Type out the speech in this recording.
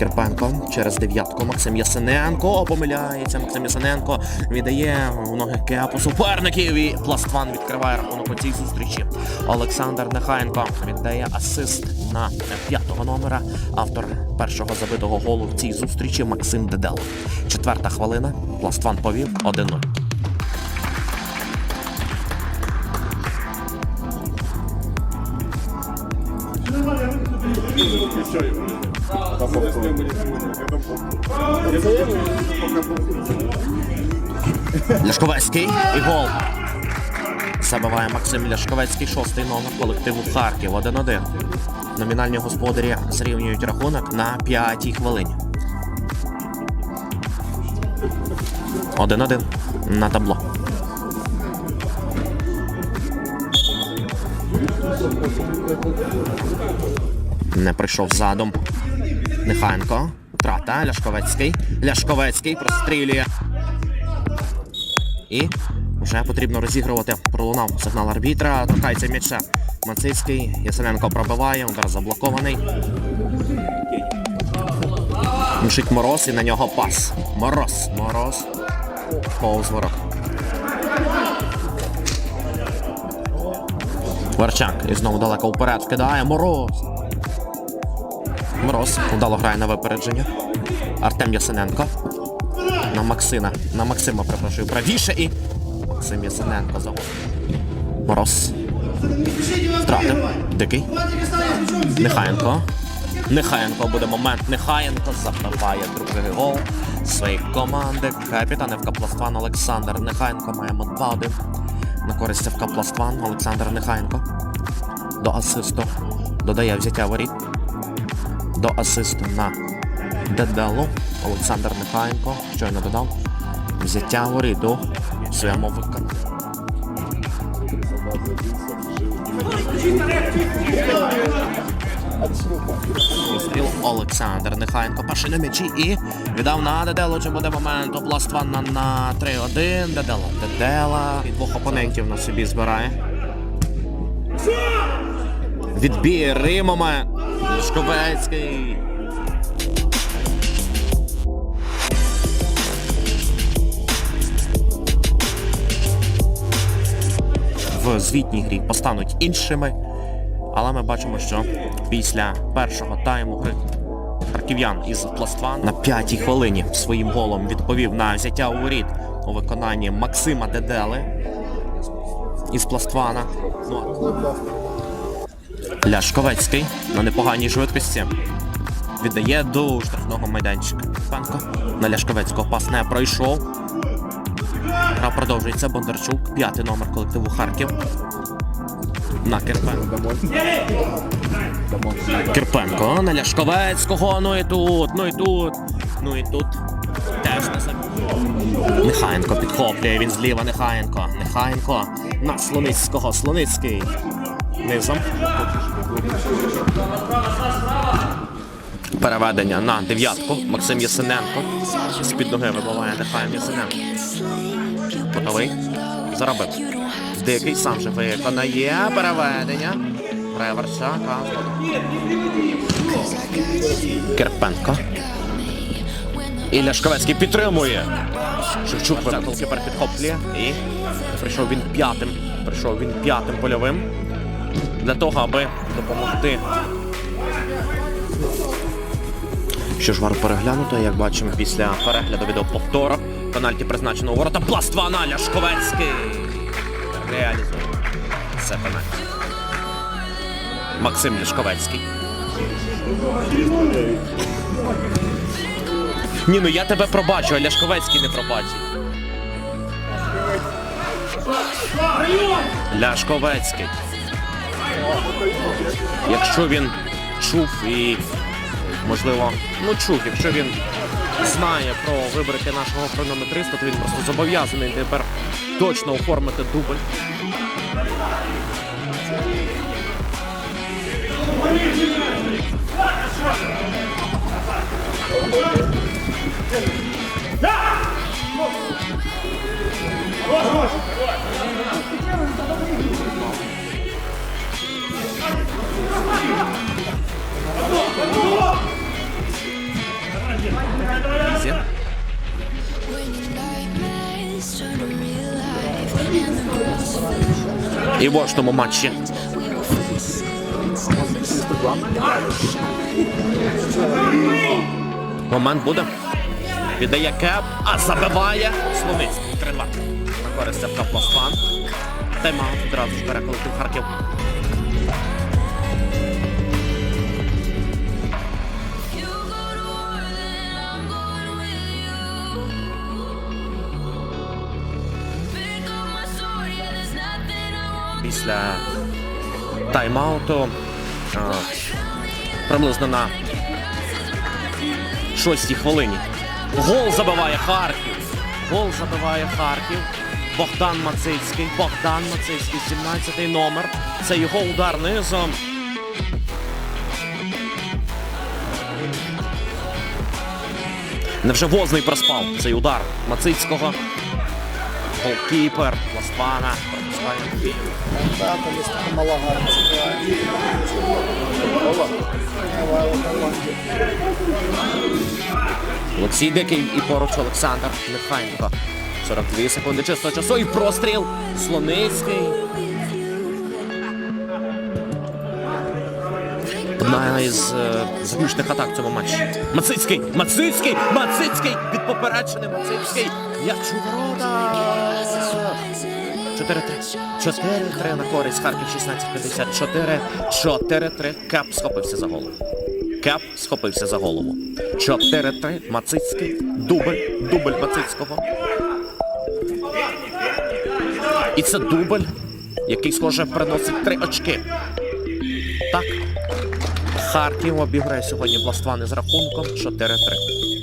Кирпенко через дев'ятку. Максим Ясиненко помиляється. Максим Ясиненко віддає в ноги кепу суперників. І Пластван відкриває рахунок у цій зустрічі. Олександр Нехаєнко віддає асист на п'ятого номера. Автор першого забитого голу в цій зустрічі Максим Дедел. Четверта хвилина. Пластван повів 1-0. Ляшковецький і гол. Забиває Максим Ляшковецький, шостий номер колективу Харків 1-1. Номінальні господарі зрівнюють рахунок на п'ятій хвилині. 1-1 на табло. Не прийшов задум. Нехаєнко. Втрата. Ляшковецький. Ляшковецький прострілює. І вже потрібно розігрувати. Пролунав сигнал арбітра. Торкається м'яча. Мацицький. Ясененко пробиває. Удар заблокований. Мшить Мороз і на нього пас. Мороз. Мороз. Повз. Варчак. І знову далеко вперед вкидає. Мороз. Мороз. Вдало грає на випередження. Артем Ясененко. На Максима. На Максима, перепрошую, правіше і. Максим Ясененко за гол. Мороз. Втратив. Дикий. Нехаєнко. Нехаєнко буде момент. Нехаєнко забиває другий гол своєї команди. Капітан ФК Олександр Нехаєнко. Маємо 2-1 на користь ФК Пластван Олександр Нехаєнко. До асисту. Додає взяття воріт. До асисту на Деделу. Олександр Нехаєнко щойно додав. Взяття воріт у своєму виконанні. Постріл Олександр Нехаєнко перший на м'ячі і віддав на Деделу. Чи буде момент у Пластвана на 3-1. Дедела. Дедела. І двох опонентів на собі збирає. Відбір і момент. Шковецький. в звітній грі постануть іншими. Але ми бачимо, що після першого тайму гри харків'ян із Пластван на п'ятій хвилині своїм голом відповів на взяття у воріт у виконанні Максима Дедели із Пластвана. Ну, Ляшковецький на непоганій швидкості віддає до штрафного майданчика. Панко на Ляшковецького пас не пройшов. Гра продовжується. Бондарчук, п'ятий номер колективу Харків. На Кирпенко. Кирпенко на Ляшковецького. Ну і тут, ну і тут, ну і тут. Теж не забив. Нехаєнко підхоплює. Він зліва Нехаєнко. Нехаєнко на Слоницького. Слоницький. Низом. Переведення на дев'ятку. Максим Ясиненко. З-під ноги вибиває Нехаєм Ясиненко. Готовий. Заробив. Дикий сам же виконає переведення. Реверсака. Кирпенко. І Ляшковецький підтримує. Шевчук голкіпер підхоплює. І прийшов він п'ятим. Прийшов він п'ятим польовим. Для того, аби допомогти. Що ж варто переглянути, як бачимо після перегляду відеоповтора. Пенальті призначено ворота Пластвана Ляшковецький. Реалізує. Це пенальті. Максим Ляшковецький. Ні, ну я тебе пробачу, а Ляшковецький не пробачить. Ляшковецький. Якщо він чув і, можливо, ну чув, якщо він знає про вибрики нашого хронометриста, то він просто зобов'язаний тепер точно оформити дубль. І матчі. Момент буде. Віддає кеп, а забиває Словицький. 3-2. На користь ФК Тайма одразу ж бере колектив Харків. Після тайм-ауту приблизно на шостій хвилині. Гол забиває Харків. Гол забиває Харків. Богдан Мацицький. Богдан Мацицький, 17-й номер. Це його удар низом. Невже Возний проспав цей удар Мацицького. Голкіпер Ласпана пропускає. Олексій Дикий і поруч Олександр Михайленко. 42 секунди чистого часу і простріл. Слоницький. Одна із е, заключних атак в цьому матчі. Мацицький! Мацицький! Мацицький! Під попереджений Мацицький! Як ворота! 4-3. 4-3 на користь. Харків 16-54. 4-3. Кап схопився за голову. Кап схопився за голову. 4-3. Мацицький. Дубль. Дубль Мацицького. І це дубль, який, схоже, приносить три очки. Так. Харків обіграє сьогодні Пластвани з рахунком 4-3.